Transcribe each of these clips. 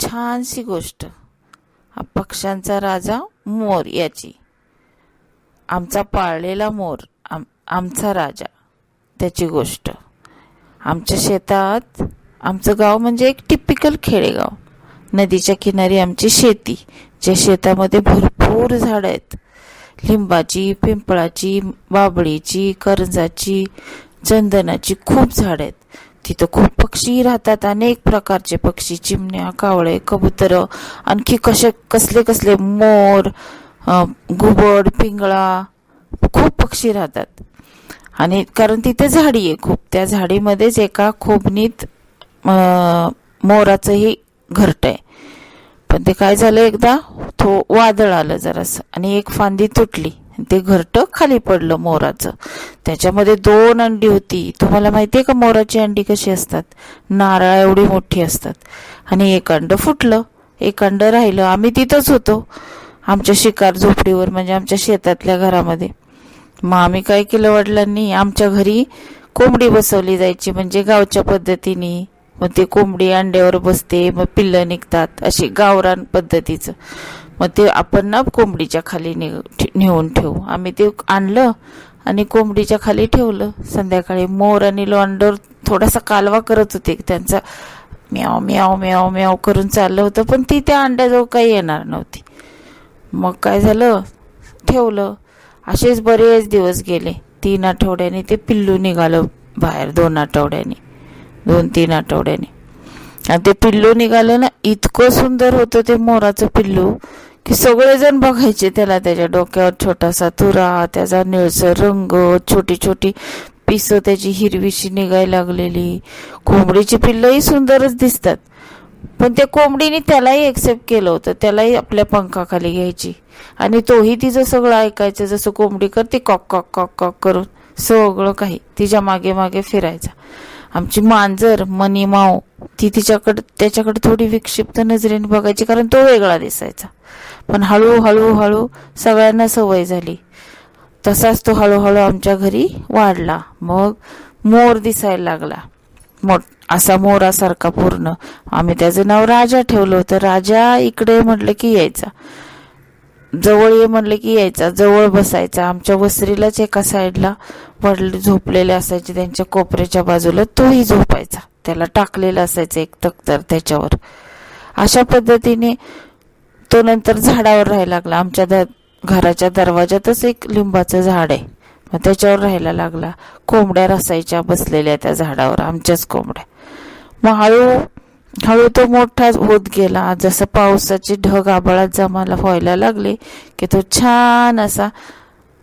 छानशी गोष्ट. हा पक्ष्यांचा राजा मोर याची. आमचा पाळलेला मोर आम आमचा राजा त्याची गोष्ट. आमच्या शेतात आमचं गाव म्हणजे एक टिपिकल खेडेगाव. नदीच्या किनारी आमची शेती ज्या शेतामध्ये भरपूर झाडं आहेत. लिंबाची पिंपळाची बाबळीची करंजाची चंदनाची खूप झाडं आहेत. तिथं खूप पक्षी राहतात अनेक प्रकारचे पक्षी चिमण्या कावळे कबुतर आणखी कसे कसले कसले मोर घुबड पिंगळा खूप पक्षी राहतात. आणि कारण तिथे झाडी आहे खूप. त्या झाडीमध्येच एका खोबणीत मोराचंही घरट आहे. पण ते काय झालं एकदा तो वादळ आलं जरासं आणि एक फांदी तुटली. ते घरट खाली पडलं मोराचं. त्याच्यामध्ये दोन अंडी होती. तुम्हाला माहिती आहे का मोराची अंडी कशी असतात? नारळा एवढी मोठी असतात. आणि एक अंड फुटलं. एक अंड राहिलं. आम्ही तिथंच होतो. आमच्या शिकार झोपडीवर म्हणजे आमच्या शेतातल्या घरामध्ये. मग आम्ही काय केलं वडिलांनी? आमच्या घरी कोंबडी बसवली जायची म्हणजे गावच्या पद्धतीने. मग ते कोंबडी अंड्यावर बसते मग पिल्लं निघतात. अशी गावरान पद्धतीचं. मग ते आपण ना कोंबडीच्या खाली नि नेऊन ठेवू. आम्ही ते आणलं आणि कोंबडीच्या खाली ठेवलं. संध्याकाळी मोर आणि लॉन्डर थोडासा कालवा करत होते. त्यांचा म्याव म्याव म्याव म्याव करून चाललं होतं पण ती त्या अंड्याजवळ काही येणार नव्हती. मग काय झालं? ठेवलं. असेच बरेच दिवस गेले. तीन आठवड्याने ते पिल्लू निघालं बाहेर दोन आठवड्याने. दोन तीन आठवड्याने. आणि ते पिल्लू निघालं ना इतकं सुंदर होतं ते मोराचं पिल्लू की सगळेजण बघायचे त्याला त्याच्या डोक्यावर छोटासा तुरा त्याचा निळसर रंग छोटी छोटी पिसं त्याची हिरवीशी निघायला लागलेली. कोंबडीची पिल्लंही सुंदरच दिसतात. पण त्या कोंबडीने त्यालाही एक्सेप्ट केलं होतं त्यालाही आपल्या पंखाखाली घ्यायची. आणि तोही तिचं सगळं ऐकायचं जसं कोंबडी करते कॉक कॉक कॉक कॉक करून. सगळं काही तिच्यामागे मागे फिरायचा. आमची मांजर मनी माव ती तिच्याकडे त्याच्याकडे थोडी विक्षिप्त नजरेने बघायची कारण तो वेगळा दिसायचा. पण हळूहळू हळू सगळ्यांना सवय झाली. तसाच तो हळूहळू आमच्या घरी वाढला. मग मोर दिसायला लागला. मोठ असा मोरासारखा पूर्ण. आम्ही त्याचं नाव राजा ठेवलं होतं. राजा इकडे म्हटलं की यायचा. जवळ ये म्हणलं की यायचा जवळ बसायचा. आमच्या वसरीलाच एका साईडला वडील झोपलेले असायचे त्यांच्या कोपऱ्याच्या बाजूला तोही झोपायचा. त्याला टाकलेलं असायचं एक तख्तर त्याच्यावर. अशा पद्धतीने तो नंतर झाडावर राहायला लागला. आमच्या द घराच्या दरवाजातच एक लिंबाचं झाड आहे. मग त्याच्यावर राहायला लागला. कोंबड्या रसायच्या बसलेल्या त्या झाडावर आमच्याच कोंबड्या. मग हळू हळू तो मोठा होत गेला. जसं पावसाचे ढग आबाळात जमाला व्हायला लागले की तो छान असा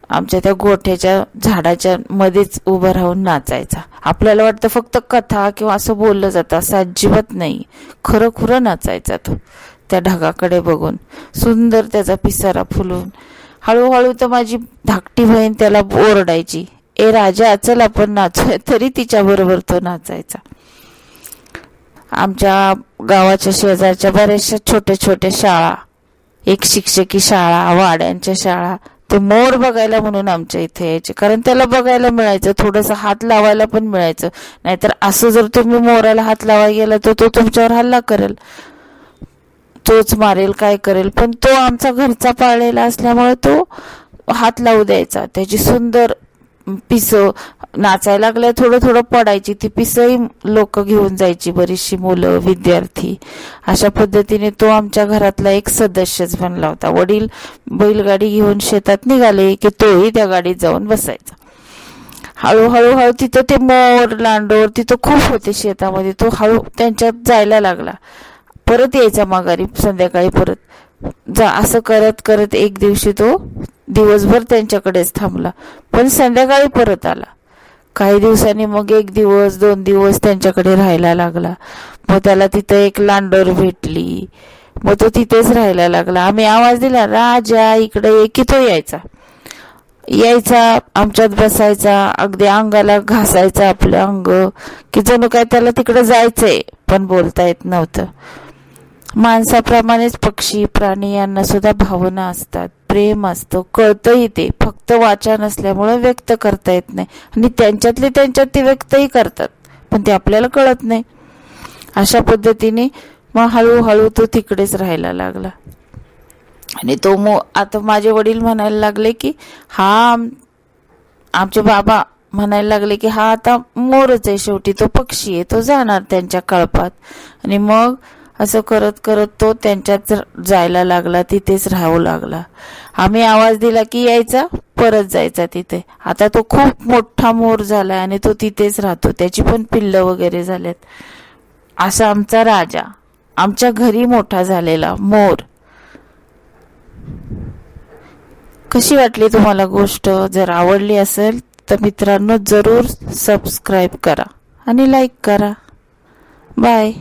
आमच्या त्या गोठ्याच्या झाडाच्या मध्येच उभं राहून नाचायचा. आपल्याला वाटतं फक्त कथा किंवा असं बोललं जातं असं अजिबात नाही. खरं खुरं नाचायचा तो त्या ढगाकडे बघून. सुंदर त्याचा पिसारा फुलून. हळूहळू तर माझी धाकटी बहीण त्याला ओरडायची ए राजा चल आपण नाचूया. तरी तिच्याबरोबर तो नाचायचा. आमच्या गावाच्या शेजारच्या बऱ्याचशा छोट्या छोट्या शाळा एक शिक्षकी शाळा वाड्यांच्या शाळा ते मोर बघायला म्हणून आमच्या इथे यायचे. कारण त्याला बघायला मिळायचं थोडंसं हात लावायला पण मिळायचं. नाहीतर असं जर तुम्ही मोराला हात लावायला गेला तर तो तुमच्यावर हल्ला करेल. तोच मारेल काय करेल. पण तो आमचा घरचा पाळलेला असल्यामुळे तो हात लावू द्यायचा. त्याची सुंदर पिसं नाचायला लागल्या थोडं थोडं पडायची. ती पिसंही लोक घेऊन जायची बरीचशी मुलं विद्यार्थी. अशा पद्धतीने तो आमच्या घरातला एक सदस्यच बनला होता. वडील बैलगाडी घेऊन शेतात निघाले की तोही त्या गाडीत जाऊन बसायचा. हळूहळू हळू तिथं ते मोर लांडोर तिथं खूप होते शेतामध्ये. तो हळू त्यांच्यात जायला लागला. परत यायचा माघारी संध्याकाळी परत. जा असं करत करत एक दिवशी तो दिवसभर त्यांच्याकडेच थांबला पण संध्याकाळी परत आला. काही दिवसांनी मग एक दिवस दोन दिवस त्यांच्याकडे राहायला लागला. मग त्याला तिथं एक लांडोर भेटली. मग तो तिथेच राहायला लागला. आम्ही आवाज दिला राजा इकडे ये की तो यायचा? यायचा आमच्यात बसायचा अगदी अंगाला घासायचा आपलं अंग की जणू काय त्याला तिकडे जायचंय पण बोलता येत नव्हतं. माणसाप्रमाणेच पक्षी प्राणी यांना सुद्धा भावना असतात. प्रेम असतं कळतंही ते. फक्त वाचन असल्यामुळे व्यक्त करता येत नाही. आणि त्यांच्यातले त्यांच्यात ते व्यक्तही करतात पण ते आपल्याला कळत नाही. अशा पद्धतीने मग हळूहळू तो तिकडेच राहायला लागला. आणि तो मो आता माझे वडील म्हणायला लागले की हा आमचे बाबा म्हणायला लागले की हा आता मोरच आहे शेवटी तो पक्षी आहे तो जाणार त्यांच्या कळपात. आणि मग असं करत करत तो त्यांच्यात जायला लागला तिथेच राहू लागला. आम्ही आवाज दिला की यायचा परत जायचा तिथे. आता तो खूप मोठा मोर झालाय आणि तो तिथेच राहतो. त्याची पण पिल्लं वगैरे झाल्यात असा आमचा राजा आमच्या घरी मोठा झालेला मोर. कशी वाटली तुम्हाला गोष्ट? जर आवडली असेल तर मित्रांनो जरूर सबस्क्राईब करा आणि लाईक करा. बाय